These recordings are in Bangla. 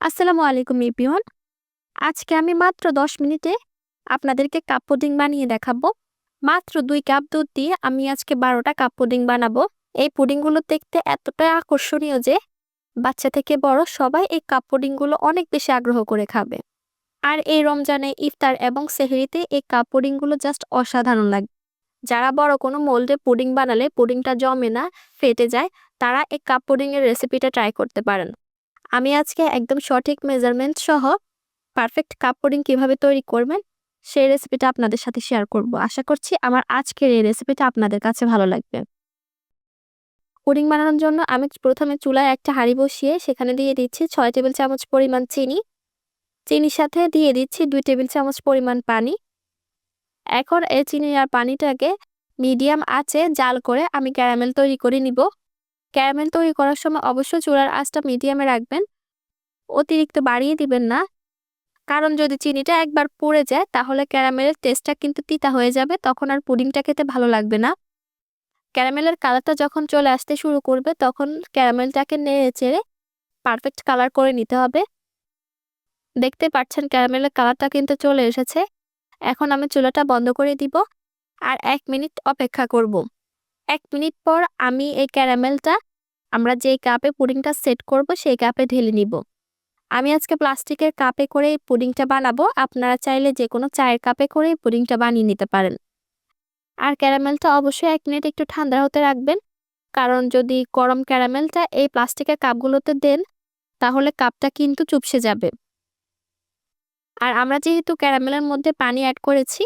আসসালামু আলাইকুম, এভরিওয়ান। আজকে আমি মাত্র দশ মিনিটে আপনাদেরকে কাপ পুডিং বানিয়ে দেখাবো। মাত্র দুই কাপ দুধ দিয়ে আমি আজকে বারোটা কাপ পুডিং বানাবো। এই পুডিংগুলো দেখতে এতটাই আকর্ষণীয় যে বাচ্চা থেকে বড় সবাই এই কাপ পুডিংগুলো অনেক বেশি আগ্রহ করে খাবে। আর এই রমজানে ইফতার এবং সেহরিতে এই কাপ পুডিংগুলো জাস্ট অসাধারণ লাগে, যারা বড় কোনো মোল্ডে পুডিং বানালে পুডিংটা জমে না, ফেটে যায়, তারা এই কাপ পুডিংয়ের রেসিপিটা ট্রাই করতে পারেন। আমি আজকে একদম সঠিক মেজারমেন্ট সহ পারফেক্ট কাপ পুডিং কীভাবে তৈরি করবেন, সেই রেসিপিটা আপনাদের সাথে শেয়ার করব। আশা করছি আমার আজকের এই রেসিপিটা আপনাদের কাছে ভালো লাগবে। পুডিং বানানোর জন্য আমি প্রথমে চুলায় একটা হাঁড়ি বসিয়ে সেখানে দিয়ে দিচ্ছি ছয় টেবিল চামচ পরিমাণ চিনি। চিনির সাথে দিয়ে দিচ্ছি দুই টেবিল চামচ পরিমাণ পানি। এখন এই চিনি আর পানিটাকে মিডিয়াম আঁচে জাল করে আমি ক্যারামেল তৈরি করে নিব। ক্যারামেল তৈরি করার সময় অবশ্যই চুলার আঁচটা মিডিয়ামে রাখবেন। অতিরিক্ত বাড়িয়ে দিবেন না। কারণ যদি চিনিটা একবার পড়ে যায়, তাহলে ক্যারামেলের টেস্টটা কিন্তু তিতা হয়ে যাবে, তখন আর পুডিংটা খেতে ভালো লাগবে না। ক্যারামেলের কালারটা যখন চলে আসতে শুরু করবে, তখন ক্যারামেলটাকে নেড়ে চেড়ে পারফেক্ট কালার করে নিতে হবে। দেখতে পাচ্ছেন ক্যারামেলের কালারটা কিন্তু চলে এসেছে। এখন আমি চুলাটা বন্ধ করে দিব। আর এক মিনিট অপেক্ষা করব। এক মিনিট পর আমি এই ক্যারামেলটা, আমরা যে কাপে পুডিংটা সেট করব সেই কাপে ঢেলে নিব। আমি আজকে প্লাস্টিকের কাপে করে এই পুডিংটা বানাবো, আপনারা চাইলে যে কোনো চায়ের কাপে করে এই পুডিংটা বানিয়ে নিতে পারেন। আর ক্যারামেলটা অবশ্যই এক মিনিট একটু ঠান্ডা হতে রাখবেন, কারণ যদি গরম ক্যারামেলটা এই প্লাস্টিকের কাপগুলোতে দেন, তাহলে কাপটা কিন্তু চুপসে যাবে। আর আমরা যেহেতু ক্যারামেলের মধ্যে পানি অ্যাড করেছি,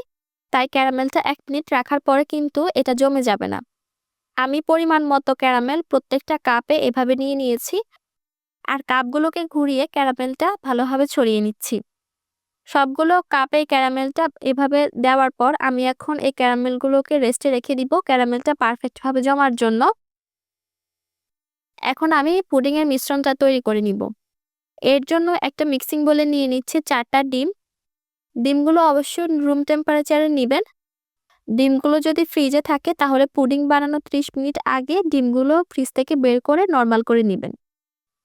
তাই ক্যারামেলটা এক মিনিট রাখার পরে কিন্তু এটা জমে যাবে না। আমি পরিমাণ মতো ক্যারামেল প্রত্যেকটা কাপে এভাবে নিয়ে নিয়েছি। আর কাপগুলোকে ঘুরিয়ে ক্যারামেলটা ভালোভাবে ছড়িয়ে নিচ্ছি। সবগুলো কাপে ক্যারামেলটা এভাবে দেওয়ার পর আমি এখন এই ক্যারামেলগুলোকে রেস্টে রেখে দিব। ক্যারামেলটা পারফেক্টভাবে জমার জন্য। এখন আমি পুডিংয়ের মিশ্রণটা তৈরি করে নিব। এর জন্য একটা মিক্সিং বলে নিয়ে নিচ্ছি চারটা ডিম। ডিমগুলো অবশ্যই রুম টেম্পারেচারে নেবেন। ডিমগুলো যদি ফ্রিজে থাকে, তাহলে পুডিং বানানো 30 মিনিট আগে ডিমগুলো ফ্রিজ থেকে বের করে নর্মাল করে নেবেন।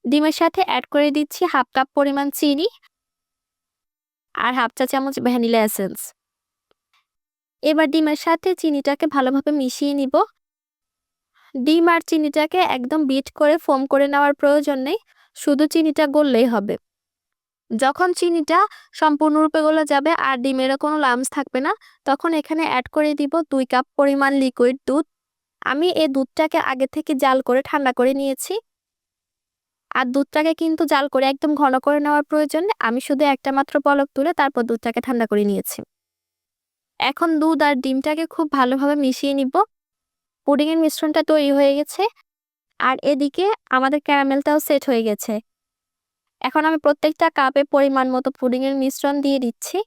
ডিমের সাথে অ্যাড করে দিচ্ছি হাফ কাপ পরিমাণ চিনি আর হাফ চা চামচ ভ্যানিলা এসেন্স। এবার ডিমের সাথে চিনিটাকে ভালোভাবে মিশিয়ে নিব। ডিম আর চিনিটাকে একদম বিট করে ফোম করে নেওয়ার প্রয়োজন নেই, শুধু চিনিটা গললেই হবে। যখন চিনিটা সম্পূর্ণরূপে গলে যাবে আর ডিমেরও কোনো লামস থাকবে না, তখন এখানে অ্যাড করে দিব দুই কাপ পরিমাণ লিকুইড দুধ। আমি এই দুধটাকে আগে থেকে জাল করে ঠান্ডা করে নিয়েছি। আর দুধটাকে কিন্তু জাল করে একদম ঘন করে নেওয়ার প্রয়োজন আমি শুধু একটা মাত্র পলক তুলে তারপর দুধটাকে ঠান্ডা করে নিয়েছি। এখন দুধ আর ডিমটাকে খুব ভালোভাবে মিশিয়ে নিব। পুডিংয়ের মিশ্রণটা তৈরি হয়ে গেছে। আর এদিকে আমাদের ক্যারামেলটাও সেট হয়ে গেছে। এখন আমি প্রত্যেকটা কাপে পরিমাণ মতো পুডিংয়ের মিশ্রণ দিয়ে দিচ্ছি।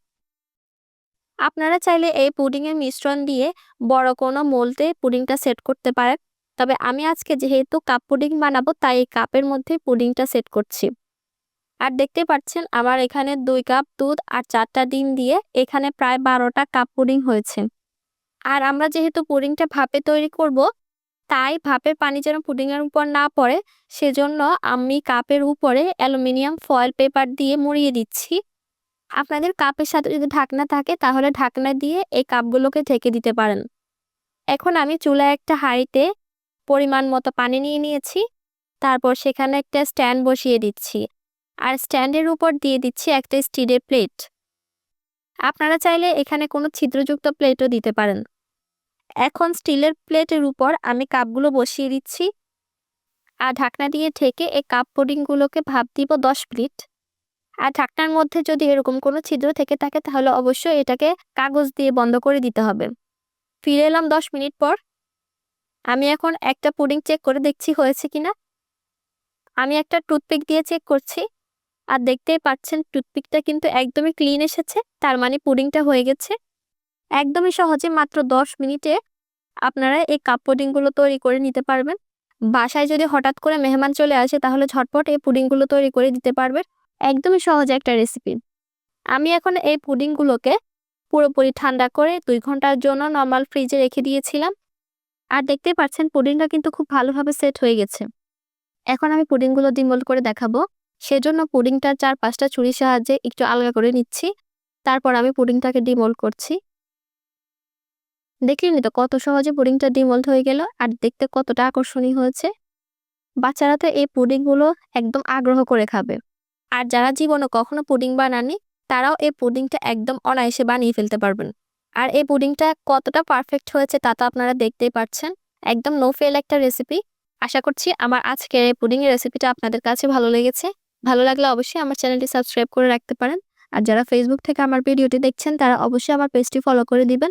আপনারা চাইলে এই পুডিংয়ের মিশ্রণ দিয়ে বড় কোনো মোল্ডে পুডিংটা সেট করতে পারেন। তবে আমি আজকে যেহেতু কাপ পুডিং বানাবো, তাই এই কাপের মধ্যে পুডিংটা সেট করছি। আর দেখতে পাচ্ছেন, আমার এখানে দুই কাপ দুধ আর চারটা ডিম দিয়ে এখানে প্রায় বারোটা কাপ পুডিং হয়েছে। আর আমরা যেহেতু পুডিংটা ভাপে তৈরি করব তাই ভাপের পানি যেন পুডিংয়ের উপর না পড়ে, সেজন্য আমি কাপের উপরে অ্যালুমিনিয়াম ফয়েল পেপার দিয়ে মুড়িয়ে দিচ্ছি। আপনাদের কাপের সাথে যদি ঢাকনা থাকে, তাহলে ঢাকনা দিয়ে এই কাপগুলোকে ঢেকে দিতে পারেন। এখন আমি চুলায় একটা হাঁড়িতে পরিমাণ মতো পানি নিয়ে নিয়েছি। তারপর সেখানে একটা স্ট্যান্ড বসিয়ে দিচ্ছি। আর স্ট্যান্ডের উপর দিয়ে দিচ্ছি একটা স্টিলের প্লেট। আপনারা চাইলে এখানে কোনো ছিদ্রযুক্ত প্লেটও দিতে পারেন। এখন স্টিলের প্লেটের উপর আমি কাপগুলো বসিয়ে দিচ্ছি। আর ঢাকনা দিয়ে ঢেকে এই কাপ পুডিংগুলোকে ভাপ দিব দশ মিনিট। আর ঢাকনার মধ্যে যদি এরকম কোনো ছিদ্র থেকে থাকে, তাহলে অবশ্যই এটাকে কাগজ দিয়ে বন্ধ করে দিতে হবে। ফিরে এলাম দশ মিনিট পর। আমি এখন একটা পুডিং চেক করে দেখছি হয়েছে কিনা। আমি একটা টুথপিক দিয়ে চেক করছি। আর দেখতেই পাচ্ছেন, টুথপিকটা কিন্তু একদমই ক্লিন এসেছে। তার মানে পুডিংটা হয়ে গেছে। একদমই সহজে মাত্র দশ মিনিটে আপনারা এই কাপ পুডিংগুলো তৈরি করে নিতে পারবেন। বাসায় যদি হঠাৎ করে মেহমান চলে আসে, তাহলে ঝটপট এই পুডিংগুলো তৈরি করে দিতে পারবেন। একদমই সহজ একটা রেসিপি আমি এখন এই পুডিংগুলোকে পুরোপুরি ঠান্ডা করে দুই ঘণ্টার জন্য নর্মাল ফ্রিজে রেখে দিয়েছিলাম। আর দেখতে পাচ্ছেন পুডিংটা কিন্তু খুব ভালোভাবে সেট হয়ে গেছে। এখন আমি পুডিংগুলো ডিমোল্ড করে দেখাবো। সেজন্য পুডিংটার চার পাঁচটা ছুরির সাহায্যে একটু আলগা করে নিচ্ছি। তারপর আমি পুডিংটাকে ডিমোল্ড করছি। দেখলেন তো কত সহজে পুডিংটা ডিমোল্ড হয়ে গেল আর দেখতে কতটা আকর্ষণীয় হয়েছে? বাচ্চারা তো এই পুডিংগুলো একদম আগ্রহ করে খাবে। আর যারা জীবনে কখনো পুডিং বানাননি, তারাও এই পুডিংটা একদম অনায়াসে বানিয়ে ফেলতে পারবেন। আর এই পুডিংটা কতটা পারফেক্ট হয়েছে তা তো আপনারা দেখতেই পাচ্ছেন। একদম নো ফেল একটা রেসিপি আশা করছি আমার আজকের এই পুডিংয়ের রেসিপিটা আপনাদের কাছে ভালো লেগেছে। ভালো লাগলে অবশ্যই আমার চ্যানেলটি সাবস্ক্রাইব করে রাখতে পারেন। আর যারা ফেসবুক থেকে আমার ভিডিওটি দেখছেন, তারা অবশ্যই আমার পেজটি ফলো করে দিবেন।